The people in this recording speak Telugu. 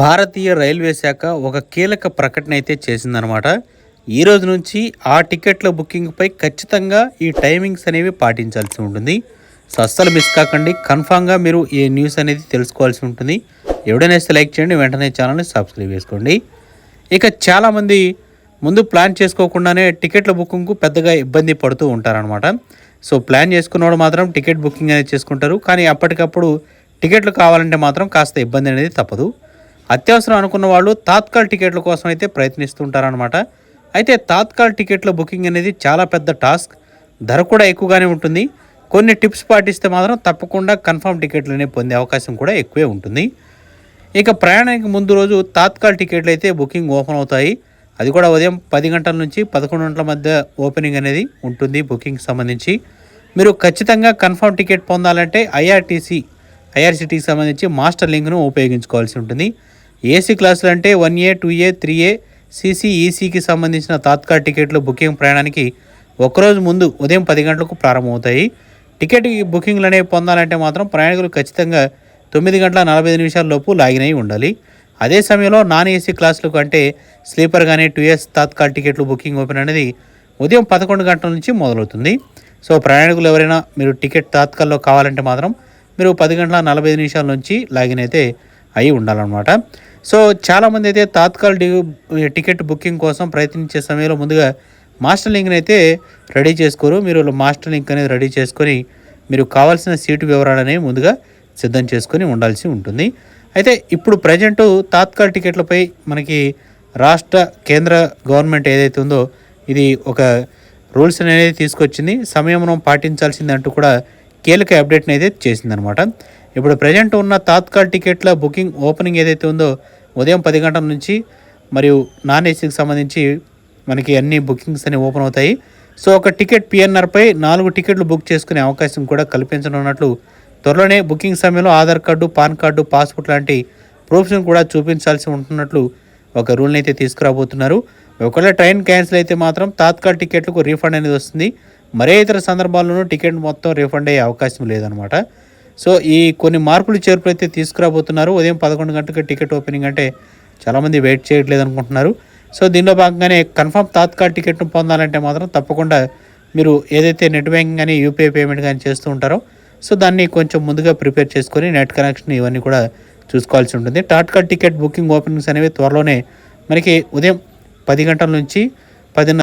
భారతీయ రైల్వే శాఖ ఒక కీలక ప్రకటన అయితే చేసిందనమాట ఈ రోజు నుంచి ఆ టికెట్ల బుకింగ్పై ఖచ్చితంగా ఈ టైమింగ్స్ అనేవి పాటించాల్సి ఉంటుంది. సో అస్సలు మిస్ కాకండి. కన్ఫామ్గా మీరు ఈ న్యూస్ అనేది తెలుసుకోవాల్సి ఉంటుంది. ఎవడైనా లైక్ చేయండి. వెంటనే ఛానల్ని సబ్స్క్రైబ్ చేసుకోండి. ఇక చాలామంది ముందు ప్లాన్ చేసుకోకుండానే టికెట్ల బుకింగ్కు పెద్దగా ఇబ్బంది పడుతూ ఉంటారనమాట సో ప్లాన్ చేసుకున్నవాడు మాత్రం టికెట్ బుకింగ్ అనేది చేసుకుంటారు. కానీ అప్పటికప్పుడు టికెట్లు కావాలంటే మాత్రం కాస్త ఇబ్బంది అనేది తప్పదు. అత్యవసరం అనుకున్న వాళ్ళు తాత్కాల్ టికెట్ల కోసం అయితే ప్రయత్నిస్తుంటారనమాట అయితే తాత్కాల్ టికెట్ల బుకింగ్ అనేది చాలా పెద్ద టాస్క్. ధర కూడా ఎక్కువగానే ఉంటుంది. కొన్ని టిప్స్ పాటిస్తే మాత్రం తప్పకుండా కన్ఫర్మ్ టికెట్లనే పొందే అవకాశం కూడా ఎక్కువే ఉంటుంది. ఇక ప్రయాణానికి ముందు రోజు తాత్కాల్ టికెట్లు అయితే బుకింగ్ ఓపెన్ అవుతాయి. అది కూడా ఉదయం పది గంటల నుంచి పదకొండు గంటల మధ్య ఓపెనింగ్ అనేది ఉంటుంది బుకింగ్ సంబంధించి. మీరు ఖచ్చితంగా కన్ఫర్మ్ టికెట్ పొందాలంటే ఐఆర్టీసీ ఐఆర్సిటీకి సంబంధించి మాస్టర్ లింక్ను ఉపయోగించుకోవాల్సి ఉంటుంది. ఏసీ క్లాసులు అంటే one A two A three A CC ఈసీకి సంబంధించిన తాత్కాల టికెట్లు బుకింగ్ ప్రయాణానికి ఒకరోజు ముందు ఉదయం పది గంటలకు ప్రారంభమవుతాయి. టికెట్ బుకింగ్లు అనేవి పొందాలంటే మాత్రం ప్రయాణికులు ఖచ్చితంగా తొమ్మిది గంటల నలభై ఐదు నిమిషాల లోపు లాగిన్ అయి ఉండాలి. అదే సమయంలో నాన్ ఏసీ క్లాసులకు అంటే స్లీపర్ కానీ టూ ఇయర్స్ తాత్కాల టికెట్లు బుకింగ్ ఓపెన్ అనేది ఉదయం పదకొండు గంటల నుంచి మొదలవుతుంది. సో ప్రయాణికులు ఎవరైనా మీరు టికెట్ తాత్కాల్లో కావాలంటే మాత్రం మీరు పది గంటల నలభై ఐదు నిమిషాల నుంచి లాగిన్ అయితే అయి ఉండాలన్నమాట. సో చాలామంది అయితే తాత్కాల్ టికెట్ బుకింగ్ కోసం ప్రయత్నించే సమయంలో ముందుగా మాస్టర్ లింక్ని అయితే రెడీ చేసుకోరు. మీరు మాస్టర్ లింక్ అనేది రెడీ చేసుకొని మీరు కావాల్సిన సీటు వివరాలనే ముందుగా సిద్ధం చేసుకొని ఉండాల్సి ఉంటుంది. అయితే ఇప్పుడు ప్రజెంటు తాత్కాల్ టికెట్లపై మనకి రాష్ట్ర కేంద్ర గవర్నమెంట్ ఏదైతే ఉందో ఇది ఒక రూల్స్ అనేది తీసుకొచ్చింది. సమయంలో పాటించాల్సింది అంటూ కూడా కీలక అప్డేట్ని అయితే చేసిందనమాట ఇప్పుడు ప్రజెంట్ ఉన్న తాత్కాల్ టికెట్ల బుకింగ్ ఓపెనింగ్ ఏదైతే ఉందో ఉదయం పది గంటల నుంచి మరియు నాన్ ఏసీకి సంబంధించి మనకి అన్ని బుకింగ్స్ అనేవి ఓపెన్ అవుతాయి. సో ఒక టికెట్ పిఎన్ఆర్పై నాలుగు టికెట్లు బుక్ చేసుకునే అవకాశం కూడా కల్పించనున్నట్లు త్వరలోనే బుకింగ్ సమయంలో Aadhaar card PAN card passport లాంటి ప్రూఫ్స్ని కూడా చూపించాల్సి ఉంటున్నట్లు ఒక రూల్ని అయితే తీసుకురాబోతున్నారు. ఒకవేళ ట్రైన్ క్యాన్సిల్ అయితే మాత్రం తాత్కాల్ టికెట్లకు రీఫండ్ అనేది వస్తుంది. మరే ఇతర సందర్భాల్లోనూ టికెట్ మొత్తం రీఫండ్ అయ్యే అవకాశం లేదనమాట సో ఈ కొన్ని మార్పులు చేర్పులు అయితే తీసుకురాబోతున్నారు. ఉదయం పదకొండు గంటలకు టికెట్ ఓపెనింగ్ అంటే చాలామంది వెయిట్ చేయట్లేదు అనుకుంటున్నారు. సో దీనిలో భాగంగానే కన్ఫర్మ్ తాత్కాల్ టికెట్ను పొందాలంటే మాత్రం తప్పకుండా మీరు ఏదైతే నెట్ బ్యాంకింగ్ కానీ యూపీఐ పేమెంట్ కానీ చేస్తూ ఉంటారో సో దాన్ని కొంచెం ముందుగా ప్రిపేర్ చేసుకొని నెట్ కనెక్షన్ ఇవన్నీ కూడా చూసుకోవాల్సి ఉంటుంది. టాట్కాల్ టికెట్ బుకింగ్ ఓపెనింగ్స్ అనేవి త్వరలోనే మనకి ఉదయం పది గంటల నుంచి పదిన్నర